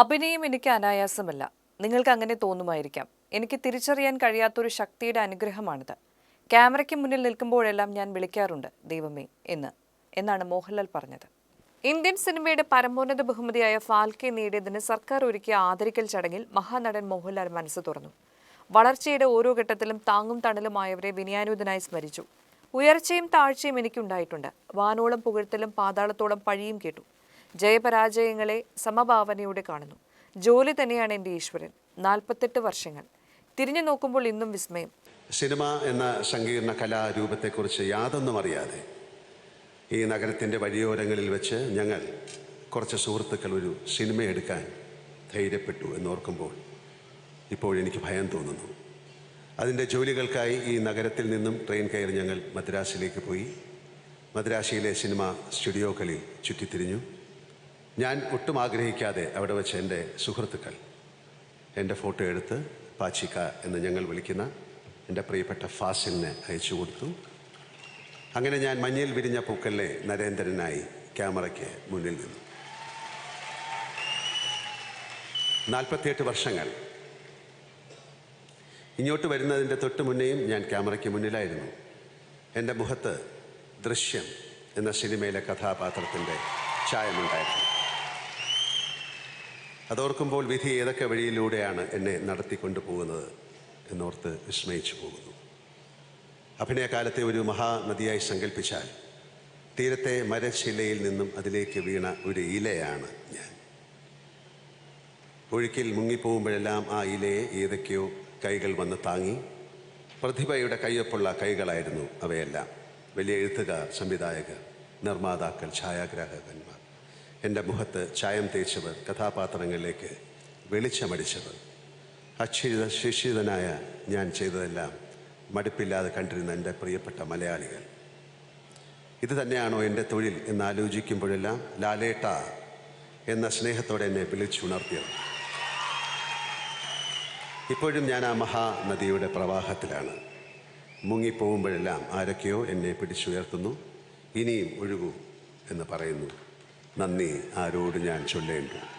അഭിനയം എനിക്ക് അനായാസമല്ല. നിങ്ങൾക്ക് അങ്ങനെ തോന്നുമായിരിക്കാം. എനിക്ക് തിരിച്ചറിയാൻ കഴിയാത്തൊരു ശക്തിയുടെ അനുഗ്രഹമാണിത്. ക്യാമറയ്ക്ക് മുന്നിൽ നിൽക്കുമ്പോഴെല്ലാം ഞാൻ വിളിക്കാറുണ്ട് ദൈവമേ എന്ന് എന്നാണ് മോഹൻലാൽ പറഞ്ഞത്. ഇന്ത്യൻ സിനിമയുടെ പരമോന്നത ബഹുമതിയായ ഫാൽക്കെ നേടിയതിന് സർക്കാർ ഒരുക്കിയ ആദരിക്കൽ ചടങ്ങിൽ മഹാനടൻ മോഹൻലാൽ മനസ്സ് തുറന്നു. വളർച്ചയുടെ ഓരോ ഘട്ടത്തിലും താങ്ങും തണലുമായവരെ വിനയാനുതനായി സ്മരിച്ചു. ഉയർച്ചയും താഴ്ചയും എനിക്കുണ്ടായിട്ടുണ്ട്. വാനോളം പുകഴ്ത്തലും പാതാളത്തോളം പഴിയും കേട്ടു. ജയപരാജയങ്ങളെ സമഭാവനയോടെ കാണുന്നു. ജോലി തന്നെയാണ് എന്റെ ഈശ്വരൻ. നാൽപ്പത്തെട്ട് വർഷങ്ങൾ. തിരിഞ്ഞു നോക്കുമ്പോൾ ഇന്നും വിസ്മയം. സിനിമ എന്ന സങ്കീർണ കലാരൂപത്തെക്കുറിച്ച് യാതൊന്നും അറിയാതെ ഈ നഗരത്തിന്റെ വഴിയോരങ്ങളിൽ വെച്ച് ഞങ്ങൾ കുറച്ച് സുഹൃത്തുക്കൾ ഒരു സിനിമ എടുക്കാൻ ധൈര്യപ്പെട്ടു എന്നോർക്കുമ്പോൾ ഇപ്പോഴെനിക്ക് ഭയം തോന്നുന്നു. അതിന്റെ ജോലികൾക്കായി ഈ നഗരത്തിൽ നിന്നും ട്രെയിൻ കയറി ഞങ്ങൾ മദ്രാസിലേക്ക് പോയി. മദ്രാസിയിലെ സിനിമ സ്റ്റുഡിയോകളിൽ ചുറ്റിത്തിരിഞ്ഞു. ഞാൻ ഒട്ടും ആഗ്രഹിക്കാതെ അവിടെ വെച്ച് എന്റെ സുഹൃത്തുക്കൾ എന്റെ ഫോട്ടോ എടുത്ത് പാച്ചിക്ക എന്ന് ഞങ്ങൾ വിളിക്കുന്ന എന്റെ പ്രിയപ്പെട്ട ഫാസിലിന് അയച്ചു കൊടുത്തു. അങ്ങനെ ഞാൻ മഞ്ഞിൽ വിരിഞ്ഞ പൂക്കലിലെ നരേന്ദ്രനായി ക്യാമറയ്ക്ക് മുന്നിൽ നിന്നു. നാൽപ്പത്തിയെട്ട് വർഷങ്ങൾ. ഇങ്ങോട്ട് വരുന്നതിന്റെ തൊട്ട് മുന്നേയും ഞാൻ ക്യാമറയ്ക്ക് മുന്നിലായിരുന്നു. എന്റെ മുഖത്ത് ദൃശ്യം എന്ന സിനിമയിലെ കഥാപാത്രത്തിന്റെ ചായമുണ്ടായിരുന്നു അതോർക്കുമ്പോൾ വിധി ഏതൊക്കെ വഴിയിലൂടെയാണ് എന്നെ നടത്തിക്കൊണ്ടു പോകുന്നത് എന്നോർത്ത് വിസ്മയിച്ചു പോകുന്നു. അഭിനയകാലത്തെ ഒരു മഹാനദിയായി സങ്കല്പിച്ചാൽ തീരത്തെ മരശിലയിൽ നിന്നും അതിലേക്ക് വീണ ഒരു ഇലയാണ് ഞാൻ. ഒഴുക്കിൽ മുങ്ങിപ്പോകുമ്പോഴെല്ലാം ആ ഇലയെ ഏതൊക്കെയോ കൈകൾ വന്ന് താങ്ങി പ്രതിഭയുടെ കയ്യൊപ്പുള്ള കൈകളായിരുന്നു അവയെല്ലാം. വലിയ എഴുത്തുകാർ സംവിധായകർ നിർമ്മാതാക്കൾ ഛായാഗ്രാഹകന്മാർ. എന്റെ മുഖത്ത് ചായം തേച്ചവർ കഥാപാത്രങ്ങളിലേക്ക് വെളിച്ചമടിച്ചവർ. അക്ഷിത ശിക്ഷിതനായ ഞാൻ ചെയ്തതെല്ലാം മടുപ്പില്ലാതെ കണ്ടിരുന്ന എന്റെ പ്രിയപ്പെട്ട മലയാളികൾ. ഇത് തന്നെയാണോ എന്റെ തൊഴിൽ എന്ന് ആലോചിക്കുമ്പോഴെല്ലാം ലാലേട്ട എന്ന സ്നേഹത്തോടെ എന്നെ വിളിച്ചുണർത്തിയത് ഇപ്പോഴും ഞാൻ ആ മഹാനദിയുടെ പ്രവാഹത്തിലാണ്. മുങ്ങിപ്പോകുമ്പോഴെല്ലാം ആരൊക്കെയോ എന്നെ പിടിച്ചുയർത്തുന്നു ഇനിയും ഒഴുകൂ എന്ന് പറയുന്നു. നന്ദി. ആരോട് ഞാൻ ചൊല്ലേണ്ടു?